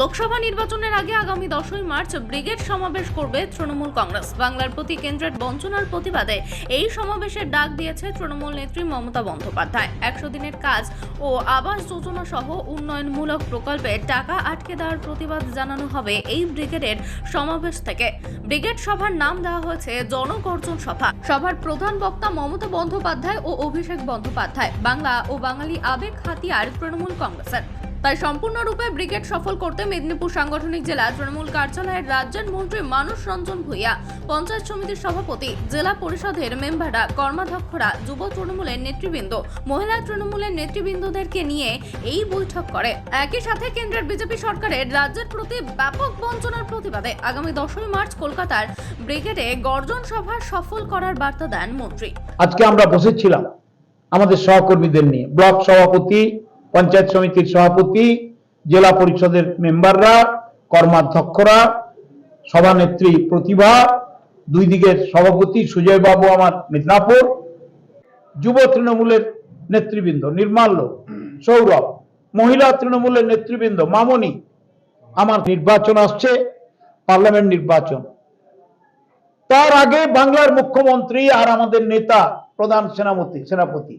লোকসভা নির্বাচনের আগে আগামী দশই মার্চ ব্রিগেড সমাবেশ করবে তৃণমূল কংগ্রেস। বাংলার প্রতি কেন্দ্রের বঞ্চনার প্রতিবাদে এই সমাবেশের ডাক দিয়েছে তৃণমূল নেত্রী মমতা বন্দ্যোপাধ্যায়। একশো দিনের কাজ ও আবাস যোজনা সহ উন্নয়নমূলক প্রকল্পে টাকা আটকে দেওয়ার প্রতিবাদ জানানো হবে এই ব্রিগেডের সমাবেশ থেকে। ব্রিগেড সভার নাম দেওয়া হয়েছে জনগর্জন সভা। সভার প্রধান বক্তা মমতা বন্দ্যোপাধ্যায় ও অভিষেক বন্দ্যোপাধ্যায়। বাংলা ও বাঙালি আবেগ হাতিয়ার তৃণমূল কংগ্রেসের। তাই সম্পূর্ণরূপে ব্রিগেড সফল করতে মেদিনীপুর সাংগঠনিক জেলা তৃণমূল কার্যালয়ের রাজ্যের মন্ত্রী মানুষ রঞ্জন ভূঁইয়া, পঞ্চায়েত সমিতির সভাপতি, জেলা পরিষদের মেম্বাররা, কর্মাধ্যক্ষরা, যুব তৃণমূলের নেতৃবৃন্দ, মহিলা তৃণমূলের নেতৃবৃন্দদেরকে নিয়ে এই বৈঠক করে। একই সাথে কেন্দ্রের বিজেপি সরকারের রাজ্যের প্রতি ব্যাপক বঞ্চনার প্রতিবাদে আগামী দশই মার্চ কলকাতার ব্রিগেডে গর্জন সভা সফল করার বার্তা দেন মন্ত্রী। আজকে আমরা বসেছিলাম আমাদের সহকর্মীদের নিয়ে, ব্লক সভাপতি পঞ্চায়েত সমিতির সভাপতি, জেলা পরিষদের মেম্বাররা, কর্মাধ্যক্ষরা, সভানেত্রী প্রতিভা, দুই দিকের সভাপতি সুজয় বাবু আমার মিদনাপুর, যুব তৃণমূলের নেতৃবৃন্দ নির্মাল্য সৌরভ, মহিলা তৃণমূলের নেতৃবৃন্দ মামনি, আমার নির্বাচন আসছে, পার্লামেন্ট নির্বাচন। তার আগে বাংলার মুখ্যমন্ত্রী আর আমাদের নেতা প্রধান সেনাপতি সেনাপতি।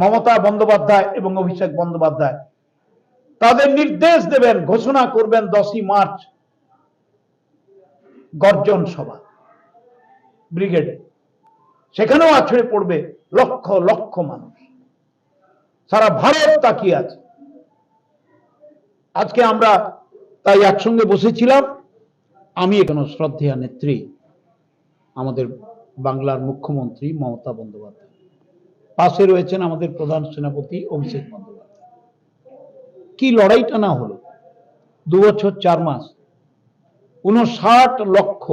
মমতা বন্দ্যোপাধ্যায় এবং অভিষেক বন্দ্যোপাধ্যায়। তাদের নির্দেশ দেবেন, ঘোষণা করবেন দশই মার্চ গর্জন সভা, ব্রিগেডে। সেখানেও আছড়ে পড়বে লক্ষ লক্ষ মানুষ। সারা ভারত তাকিয়ে আছে। আজকে আমরা তাই একসঙ্গে বসেছিলাম। আমি এখনও শ্রদ্ধেয়া নেত্রী, আমাদের বাংলার মুখ্যমন্ত্রী মমতা বন্দ্যোপাধ্যায়। পাশে রয়েছেন আমাদের প্রধান সেনাপতি অভিষেক বন্দ্যোপাধ্যায়। কি লড়াইটা না হলো? দু বছর, চার মাস উনষাট লক্ষ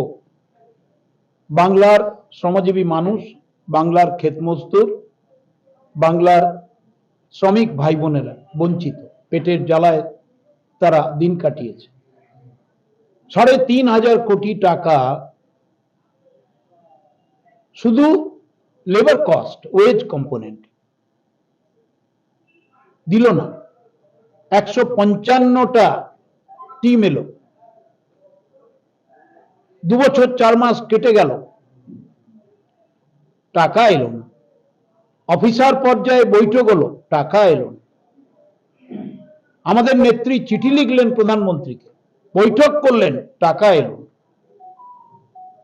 বাংলার শ্রমজীবী মানুষ, বাংলার ক্ষেত মজদুর বাংলার শ্রমিক ভাই বোনেরা বঞ্চিত, পেটের জ্বালায় তারা দিন কাটিয়েছে। সাড়ে তিন হাজার কোটি টাকা শুধু লেবার কস্ট ওয়েজ কম্পোনেন্ট দিল না। একশো পঞ্চান্নটা টিম এলো। দু বছর চার মাস কেটে গেল। টাকা এলো না। অফিসার পর্যায়ে বৈঠক হলো, টাকা এলো না। আমাদের নেত্রী চিঠি লিখলেন প্রধানমন্ত্রীকে। বৈঠক করলেন, টাকা এলো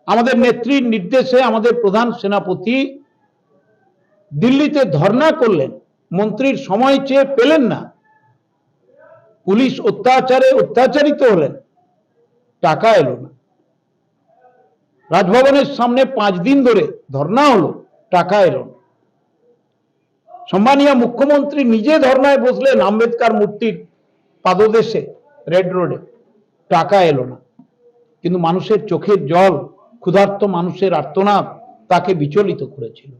আমাদের নেত্রীর নির্দেশে আমাদের প্রধান সেনাপতি দিল্লিতে ধর্ণা করলেন, মন্ত্রীর সময় চেয়ে পেলেন না। পুলিশ অত্যাচারে অত্যাচারিত হলেন, টাকা এলো না। রাজভবনের সামনে পাঁচ দিন ধরে ধর্ণা হলো, টাকা এলো না। সম্মানীয় মুখ্যমন্ত্রী নিজে ধর্নায় বসলেন আম্বেদকার মূর্তির পাদদেশে, রেড রোডে। টাকা এলো না। কিন্তু মানুষের চোখের জল, ক্ষুধার্ত মানুষের আর্তনাদ তাকে বিচলিত করেছিল।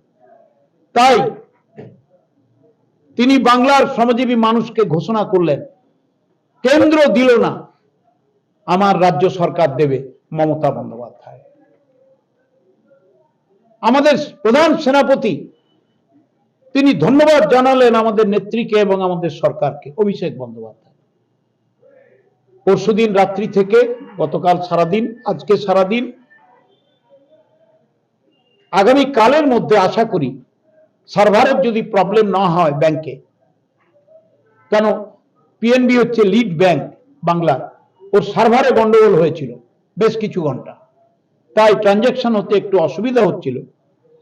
তাই তিনি বাংলার শ্রমজীবী মানুষকে ঘোষণা করলেন, কেন্দ্র দিল না, আমার রাজ্য সরকার দেবে মমতা বন্দ্যোপাধ্যায়। আমাদের প্রধান সেনাপতি, তিনি ধন্যবাদ জানালেন আমাদের নেত্রীকে এবং আমাদের সরকারকে, অভিষেক বন্দ্যোপাধ্যায়। পরশুদিন রাত্রি থেকে গতকাল সারাদিন, আজকে সারাদিন আগামী কালের মধ্যে আশা করি সার্ভারের যদি প্রবলেম না হয় ব্যাংকে কেন? পিএনবি হচ্ছে লিড ব্যাংক বাংলার। ওর সার্ভারে গন্ডগোল হয়েছিল বেশ কিছু ঘণ্টা। তাই ট্রানজেকশন হতে একটু অসুবিধা হচ্ছিল।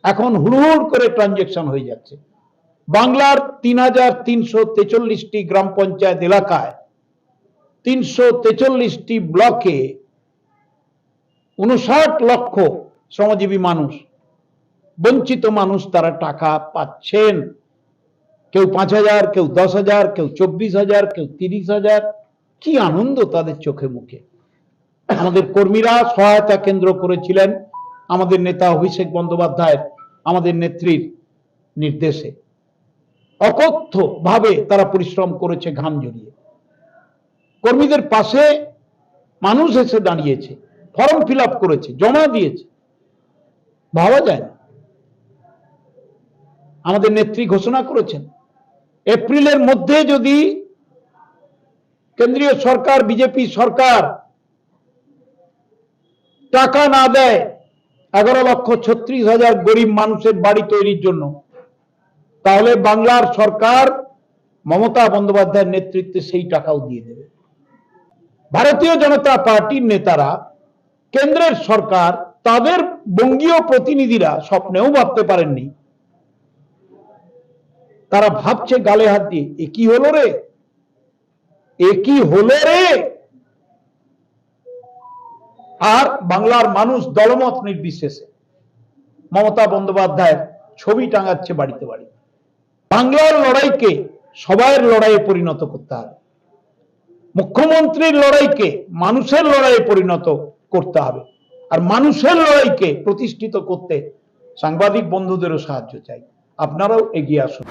এখন হুড়হুড় করে ট্রানজেকশন হয়ে যাচ্ছে। বাংলার তিন হাজার তিনশো তেচল্লিশটি গ্রাম পঞ্চায়েত এলাকায় তিনশো তেচল্লিশটি ব্লকে উনষাট লক্ষ শ্রমজীবী মানুষ বঞ্চিত মানুষ তারা টাকা পাচ্ছেন। কেউ পাঁচ হাজার, কেউ দশ হাজার, কেউ চব্বিশ হাজার, কেউ তিরিশ হাজার। কি আনন্দ তাদের চোখে মুখে। আমাদের কর্মীরা সহায়তা কেন্দ্র করেছিলেন আমাদের নেতা অভিষেক বন্দ্যোপাধ্যায়ের, আমাদের নেত্রীর নির্দেশে। অকথ্য ভাবে তারা পরিশ্রম করেছে ঘাম জড়িয়ে। কর্মীদের পাশে মানুষ এসে দাঁড়িয়েছে, ফর্ম ফিল করেছে, জমা দিয়েছে। ভাবা যায় না। আমাদের নেত্রী ঘোষণা করেছেন। এপ্রিলের মধ্যে যদি কেন্দ্রীয় সরকার, বিজেপি সরকার টাকা না দেয়, এগারো লক্ষ ছত্রিশ হাজার গরিব মানুষের বাড়ি তৈরির জন্য, তাহলে বাংলার সরকার মমতা বন্দ্যোপাধ্যায়ের নেতৃত্বে সেই টাকাও দিয়ে দেবে। ভারতীয় জনতা পার্টির নেতারা, কেন্দ্রের সরকার, তাদের বঙ্গীয় প্রতিনিধিরা স্বপ্নেও ভাবতে পারেননি তারা ভাবছে গালে হাত দিয়ে, এ কি হলো রে? এ কি হলো রে? আর বাংলার মানুষ দলমত নির্বিশেষে মমতা বন্দ্যোপাধ্যায়ের ছবি টাঙাচ্ছে বাড়িতে বাড়ি। বাংলার লড়াইকে সবাইয়ের লড়াইয়ে পরিণত করতে হবে। মুখ্যমন্ত্রীর লড়াইকে মানুষের লড়াইয়ে পরিণত করতে হবে। আর মানুষের লড়াইকে প্রতিষ্ঠিত করতে সাংবাদিক বন্ধুদেরও সাহায্য চাই। আপনারাও এগিয়ে আসুন।